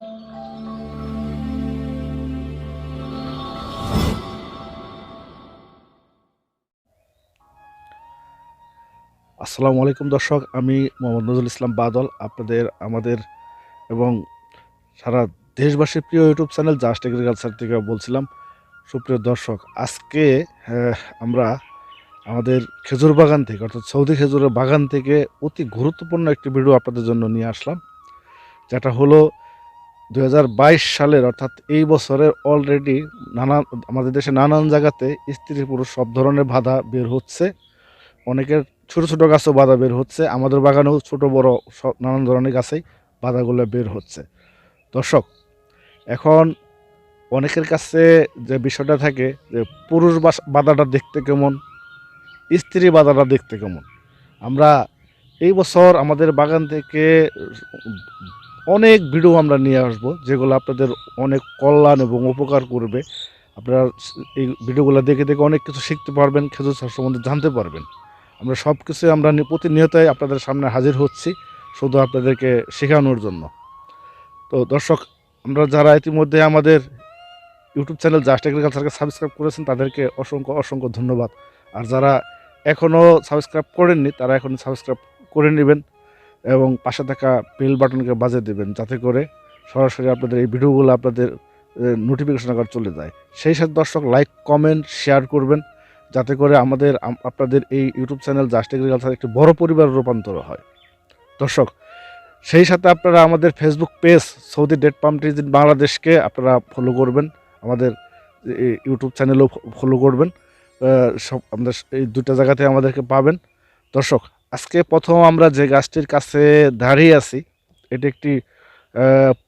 আসসালামু আলাইকুম দর্শক আমি মোহাম্মদ নজরুল ইসলাম বাদল আপনাদের আমাদের এবং সারা দেশবাসীর প্রিয় ইউটিউব চ্যানেল জাস্ট এগ্রিকালচার থেকে বলছিলাম। সুপ্রিয় দর্শক আজকে আহ, আমরা আমাদের খেজুর বাগান থেকে অর্থাৎ সৌদি খেজুরের বাগান থেকে অতি গুরুত্বপূর্ণ একটি ভিডিও আপনাদের জন্য নিয়ে আসলাম যেটা হলো দু হাজার বাইশ সালের, অর্থাৎ এই বছরের অলরেডি নানা, আমাদের দেশে নানান জায়গাতে স্ত্রী পুরুষ সব ধরনের বাধা বের হচ্ছে। অনেকের ছোট ছোট গাছও বাধা বের হচ্ছে। আমাদের বাগানেও ছোট, বড় সব নানান ধরনের গাছেই বাধাগুলো বের হচ্ছে। দর্শক, এখন অনেকের কাছে যে বিষয়টা থাকে যে পুরুষ বাধাটা দেখতে কেমন? স্ত্রী বাধাটা দেখতে কেমন? আমরা এই বছর আমাদের বাগান থেকে অনেক ভিডিও আমরা নিয়ে আসব, যেগুলো আপনাদের অনেক কল্যাণ এবং উপকার করবে। আপনারা এই ভিডিওগুলো দেখে দেখে অনেক কিছু শিখতে পারবেন, খেজুর চাষ সম্বন্ধে জানতে পারবেন। আমরা সব কিছু আমরা প্রতিনিয়তই আপনাদের সামনে হাজির হচ্ছি, শুধু আপনাদেরকে শেখানোর জন্য। তো দর্শক, আমরা যারা ইতিমধ্যে আমাদের ইউটিউব চ্যানেল জাস্ট এগ্রিকালচারকে সাবস্ক্রাইব করেছেন, তাদেরকে অসংখ্য অসংখ্য ধন্যবাদ। আর যারা এখনও সাবস্ক্রাইব করেননি, তারা এখন সাবস্ক্রাইব করে নেবেন। এবং পাশে থাকা বেল বাটনকে বাজিয়ে দেবেন, যাতে করে সরাসরি আপনাদের এই ভিডিওগুলো আপনাদের নোটিফিকেশন আকার চলে যায়। সেই সাথে দর্শক লাইক কমেন্ট শেয়ার করবেন, যাতে করে আমাদের আপনাদের এই ইউটিউব চ্যানেল জাস্ট এগ্রিকালচার একটি বড় পরিবার রূপান্তর হয়। দর্শক, সেই সাথে আপনারা আমাদের ফেসবুক পেজ সৌদি ডেট পাম্প ট্রিজ ইন বাংলাদেশকে আপনারা ফলো করবেন, আমাদের ইউটিউব চ্যানেলও ফলো করবেন সব, আমাদের এই দুটো জায়গাতে আমাদেরকে পাবেন। দর্শক আজকে প্রথম আমরা যে গাছটির কাছে দাঁড়িয়ে আছি এটি একটি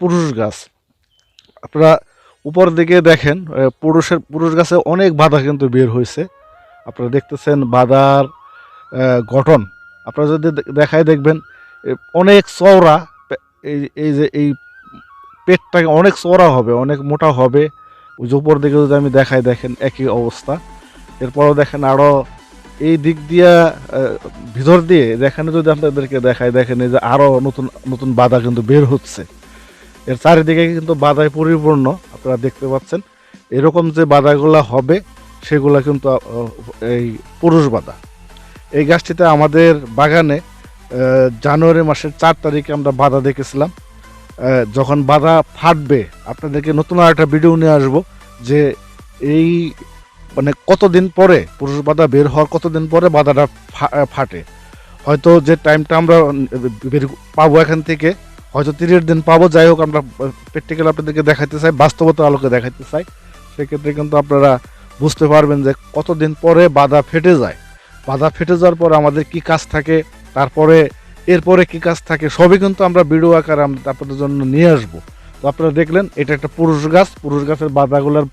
পুরুষ গাছ। আপনারা উপর দিকে দেখেন পুরুষের পুরুষ গাছে অনেক বাধা কিন্তু বের হয়েছে। আপনারা দেখতেছেন আহ, গঠন। আপনারা যদি দেখায় দেখবেন অনেক চওড়া এই এই যে এই পেটটাকে অনেক চওড়া হবে অনেক মোটা হবে। ওই যে উপর দিকে যদি আমি দেখাই দেখেন একই অবস্থা। এরপরও দেখেন আরও এই দিক দিয়া ভিতর দিয়ে দেখানো যদি আপনাদেরকে দেখায়, দেখেন যে আরও নতুন নতুন বাধা কিন্তু বের হচ্ছে। এর চারিদিকে কিন্তু বাধায় পরিপূর্ণ, আপনারা দেখতে পাচ্ছেন। এরকম যে বাধাগুলা হবে, সেগুলা কিন্তু এই পুরুষ বাধা। এই গাছটিতে আমাদের বাগানে জানুয়ারি মাসের চার তারিখে আমরা বাধা দেখেছিলাম। যখন বাধা ফাটবে, আপনাদেরকে নতুন আর একটা ভিডিও নিয়ে আসব যে এই মানে কতদিন পরে পুরুষ বাধা বের হওয়ার কতদিন পরে বাধাটা ফাটে? হয়তো যে টাইমটা আমরা বের পাবো এখান থেকে, হয়তো তিরিশ দিন পাবো, যাই হোক আমরা প্র্যাকটিক্যাল আপনাদেরকে দেখাতে চাই বাস্তবতার আলোকে দেখাতে চাই। সেক্ষেত্রে কিন্তু আপনারা বুঝতে পারবেন যে কতদিন পরে বাধা ফেটে যায়। বাধা ফেটে যাওয়ার পর আমাদের কি কাজ থাকে, তারপরে, এরপরে কি কাজ থাকে, সবই কিন্তু আমরা ভিডিও আকারে আপনাদের জন্য নিয়ে আসব। তো আপনারা দেখলেন, এটা একটা পুরুষ গাছ, পুরুষ গাছের বাধাগুলোর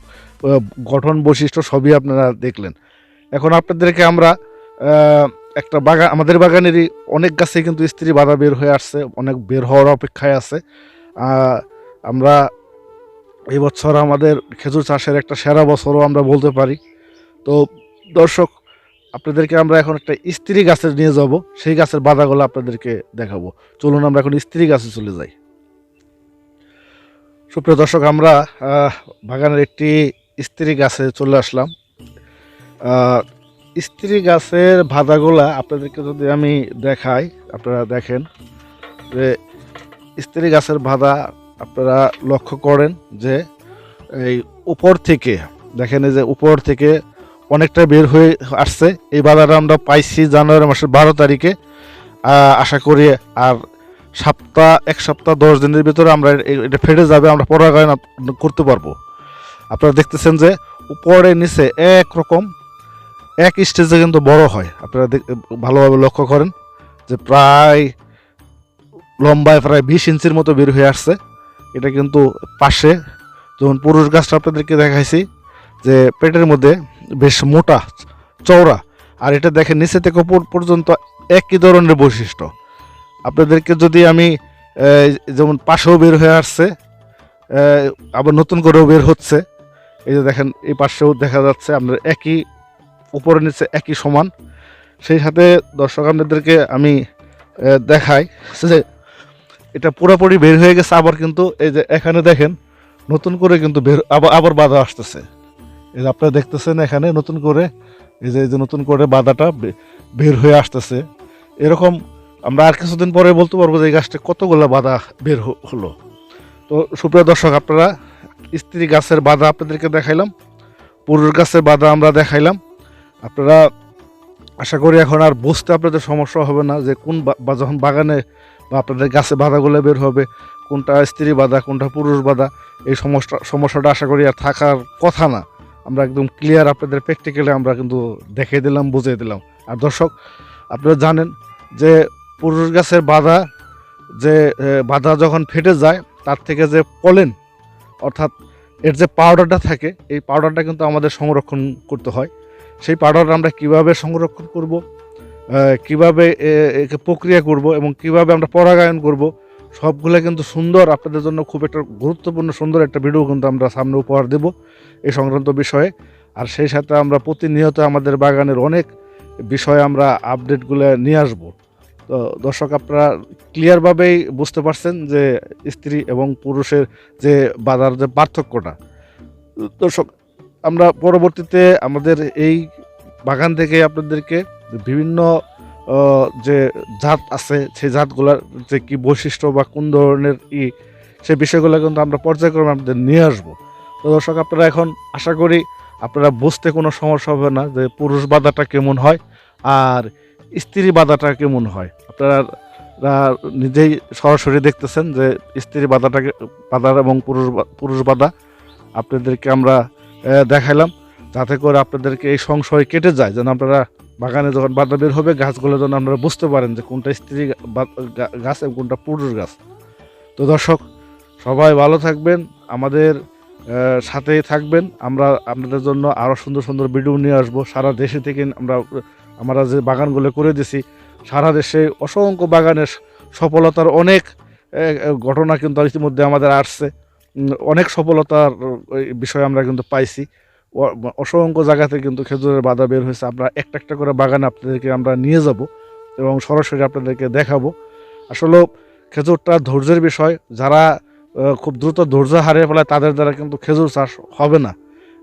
গঠন বৈশিষ্ট্য সবই আপনারা দেখলেন। এখন আপনাদেরকে আমরা একটা বাগান আমাদের বাগানেরই অনেক গাছে কিন্তু স্ত্রী বাধা বের হয়ে আসছে, অনেক বের হওয়ার অপেক্ষায় আছে। আমরা এই বছর আমাদের খেজুর চাষের একটা সেরা বছরও আমরা বলতে পারি। তো দর্শক, আপনাদেরকে আমরা এখন একটা স্ত্রী গাছে নিয়ে যাব, সেই গাছের বাধাগুলো আপনাদেরকে দেখাবো। চলুন আমরা এখন স্ত্রী গাছে চলে যাই। সুপ্রিয় দর্শক, আমরা বাগানের একটি স্ত্রী গাছে চলে আসলাম। স্ত্রী গাছের বাধাগুলা আপনাদেরকে যদি আমি দেখাই, আপনারা দেখেন যে স্ত্রী গাছের বাধা আপনারা লক্ষ্য করেন যে এই উপর থেকে, দেখেন যে উপর থেকে অনেকটা বের হয়ে আসছে। এই বাধাটা আমরা পাইছি জানুয়ারি মাসের বারো তারিখে। আশা করি আর সপ্তাহ, এক সপ্তাহ, দশ দিনের ভিতরে আমরা এটা ফেটে যাবে, আমরা পরাগায়ন করতে পারব। আপনারা দেখতেছেন যে উপরে, নিচে এক রকম, এক স্টেজে কিন্তু বড় হয়। আপনারা ভালোভাবে লক্ষ্য করেন যে প্রায় লম্বায় প্রায় বিশ ইঞ্চির মতো বের হয়ে আসছে। এটা কিন্তু পাশে যেমন পুরুষ গাছটা আপনাদেরকে দেখাইছি যে পেটের মধ্যে বেশ মোটা চওড়া, আর এটা দেখেন নিচে থেকে পর্যন্ত একই ধরনের বৈশিষ্ট্য। আপনাদেরকে যদি আমি যেমন পাশেও বের হয়ে আসছে আবার নতুন করেও বের হচ্ছে, এই যে দেখেন, এই পাশেও দেখা যাচ্ছে আমরা একই, উপরে নিচে একই সমান। সেই সাথে দর্শক আপনাদেরকে আমি দেখাই যে এটা পুরোপুরি বের হয়ে গেছে, আবার কিন্তু এই যে এখানে দেখেন, নতুন করে কিন্তু বের, আবার আবার বাধা আসতেছে। এই যে আপনারা দেখতেছেন এখানে নতুন করে, এই যে এই যে নতুন করে বাধাটা বের হয়ে আসতেছে। এরকম আমরা আর কিছুদিন পরে বলতে পারব যে এই গাছটা কতগুলো বাধা বের হলো। তো সুপ্রিয় দর্শক, আপনারা স্ত্রী গাছের বাধা আপনাদেরকে দেখাইলাম, পুরুষ গাছের বাধা আমরা দেখাইলাম। আপনারা আশা করি এখন আর বুঝতে আপনাদের সমস্যা হবে না যে কোন বা- যখন বাগানে বা আপনাদের গাছে বাধাগুলো বের হবে, কোনটা স্ত্রী বাধা, কোনটা পুরুষ বাধা, এই সমস্যা, সমস্যাটা আশা করি আর থাকার কথা না। আমরা একদম ক্লিয়ার আপনাদের প্র্যাকটিক্যালি আমরা কিন্তু দেখিয়ে দিলাম, বুঝিয়ে দিলাম। আর দর্শক, আপনারা জানেন যে পুরুষ গাছের বাধা যে বাধা যখন ফেটে যায়, তার থেকে যে পলেন, অর্থাৎ এর যে পাউডারটা থাকে, এই পাউডারটা কিন্তু আমাদের সংরক্ষণ করতে হয়। সেই পাউডারটা আমরা কীভাবে সংরক্ষণ করব কীভাবে একে প্রক্রিয়া করব এবং কীভাবে আমরা পরাগায়ন করব, সবগুলো কিন্তু সুন্দর, আপনাদের জন্য খুব একটা গুরুত্বপূর্ণ সুন্দর একটা ভিডিও কিন্তু আমরা সামনে উপহার দেব এই সংক্রান্ত বিষয়ে। আর সেই সাথে আমরা প্রতিনিয়ত আমাদের বাগানের অনেক বিষয়ে আমরা আপডেটগুলো নিয়ে আসব। তো দর্শক আপনারা ক্লিয়ারভাবেই বুঝতে পারছেন যে স্ত্রী এবং পুরুষের যে বাধার যে পার্থক্যটা। দর্শক, আমরা পরবর্তীতে আমাদের এই বাগান থেকে আপনাদেরকে বিভিন্ন যে জাত আছে, সেই জাতগুলোর যে কি বৈশিষ্ট্য বা কোন ধরনের ই সেই বিষয়গুলো কিন্তু আমরা পর্যায়ক্রমে আপনাদের নিয়ে আসব। তো দর্শক, আপনারা এখন আশা করি আপনারা বুঝতে কোনো সমস্যা হবে না যে পুরুষ বাধাটা কেমন হয়। আর স্ত্রী বাধাটা কেমন হয়? আপনারা নিজেই সরাসরি দেখতেছেন যে স্ত্রী বাধাটাকে বাধা এবং পুরুষ পুরুষ বাধা আপনাদেরকে আমরা দেখাইলাম। যাতে করে আপনাদেরকে এই সংশয় কেটে যায়, যেন আপনারা বাগানে যখন বাধা বের হবে, গাছগুলো যেন আপনারা বুঝতে পারেন যে কোনটা স্ত্রী গাছ এবং কোনটা পুরুষ গাছ। তো দর্শক, সবাই ভালো থাকবেন, আমাদের সাথেই থাকবেন। আমরা আপনাদের জন্য আরও সুন্দর সুন্দর ভিডিও নিয়ে আসব। সারা দেশে থেকে আমরা আমরা যে বাগানগুলো করে দিছি, সারা দেশে অসংখ্য বাগানের সফলতার অনেক ঘটনা কিন্তু ইতিমধ্যে আমাদের আসছে। অনেক সফলতার বিষয় আমরা কিন্তু পাইছি। অসংখ্য জায়গাতে কিন্তু খেজুরের বাধা বের হয়েছে। আমরা একটা একটা করে বাগানে আপনাদেরকে আমরা নিয়ে যাব এবং সরাসরি আপনাদেরকে দেখাবো। আসলে খেজুরটা ধৈর্যের বিষয়। যারা খুব দ্রুত ধৈর্য হারিয়ে ফেলায় তাদের দ্বারা কিন্তু খেজুর চাষ হবে না।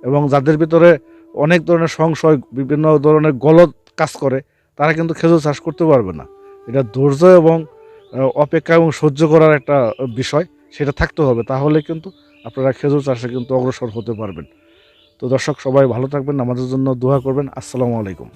এবং যাদের ভিতরে অনেক ধরনের সংশয়, বিভিন্ন ধরনের গলত কাজ করে, তারা কিন্তু খেজুর চাষ করতে পারবে না। এটা ধৈর্য এবং অপেক্ষা এবং সহ্য করার একটা বিষয়, সেটা থাকতে হবে। তাহলে কিন্তু আপনারা খেজুর চাষে কিন্তু অগ্রসর হতে পারবেন। তো দর্শক, সবাই ভালো থাকবেন আমাদের জন্য দোয়া করবেন। আসসালামু আলাইকুম।